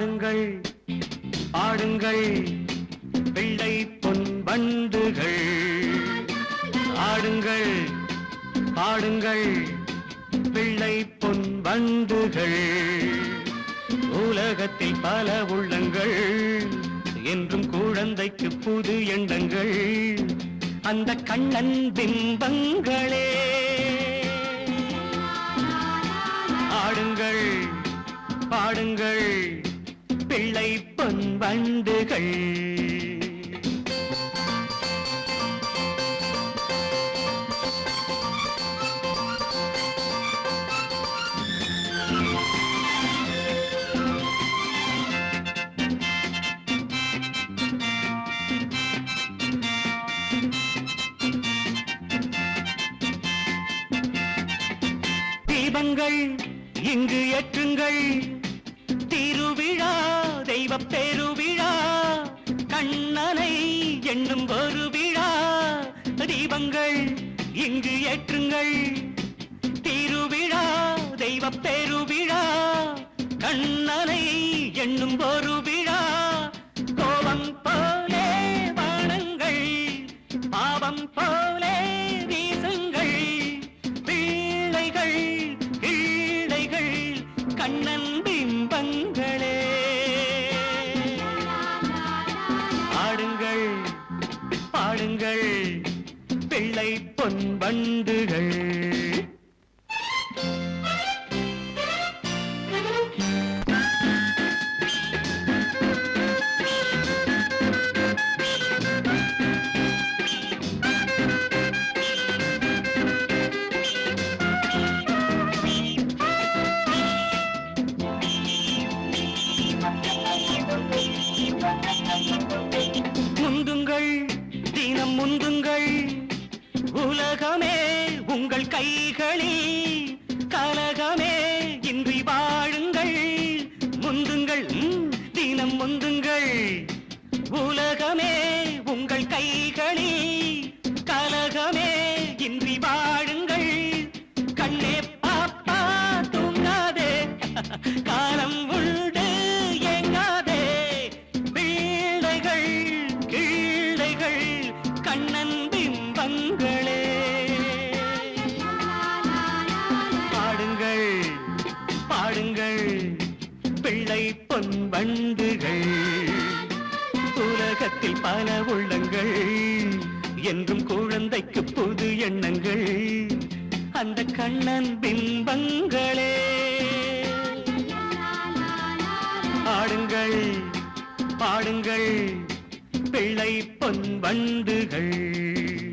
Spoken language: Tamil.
பாடுங்கள் பாடுங்கள். பிள்ளை பொன் பண்டுகள் ஆடுங்கள் பாடுங்கள். பிள்ளை பொன் பண்டுகள் உலகத்தில் பல உள்ளங்கள். என்றும் குழந்தைக்கு புது எண்ணங்கள். அந்த கண்ணன் பிம்பங்களே. ஆடுங்கள் பாடுங்கள். பிள்ளை பொன் வண்டுகள். தீபங்கள் இங்கு ஏற்றுங்கள். திருவிழா தெய்வ பெருவிழா கண்ணனை என்னும் ஒரு விழா. தீபங்கள் இங்கு ஏற்றுங்கள். திருவிழா தெய்வ பெருவிழா கண்ணனை என்னும் ஒரு விழா. பொன் வண்டுகள். முந்துங்கள் தினம் முந்துங்கள். உலகமே உங்கள் கைகளில். கலகமே இன்றி வாழுங்கள். முந்துங்கள் தினம் முந்துங்கள். உலகமே உங்கள் கைகளில். கலகமே இன்றி வாழுங்கள். கண்ணே பாப்பா தூங்காதே. காலம் உண்டு ஏங்காதே. பிள்ளைகள் கீழைகள் கண்ணன் பொன் உலகத்தில் பல உள்ளங்கள் என்றும் குழந்தைக்கு புது எண்ணங்கள். அந்த கண்ணன் பிம்பங்களே ஆடுங்கள் பாடுங்கள் பிள்ளை பொன் வண்டுகள்.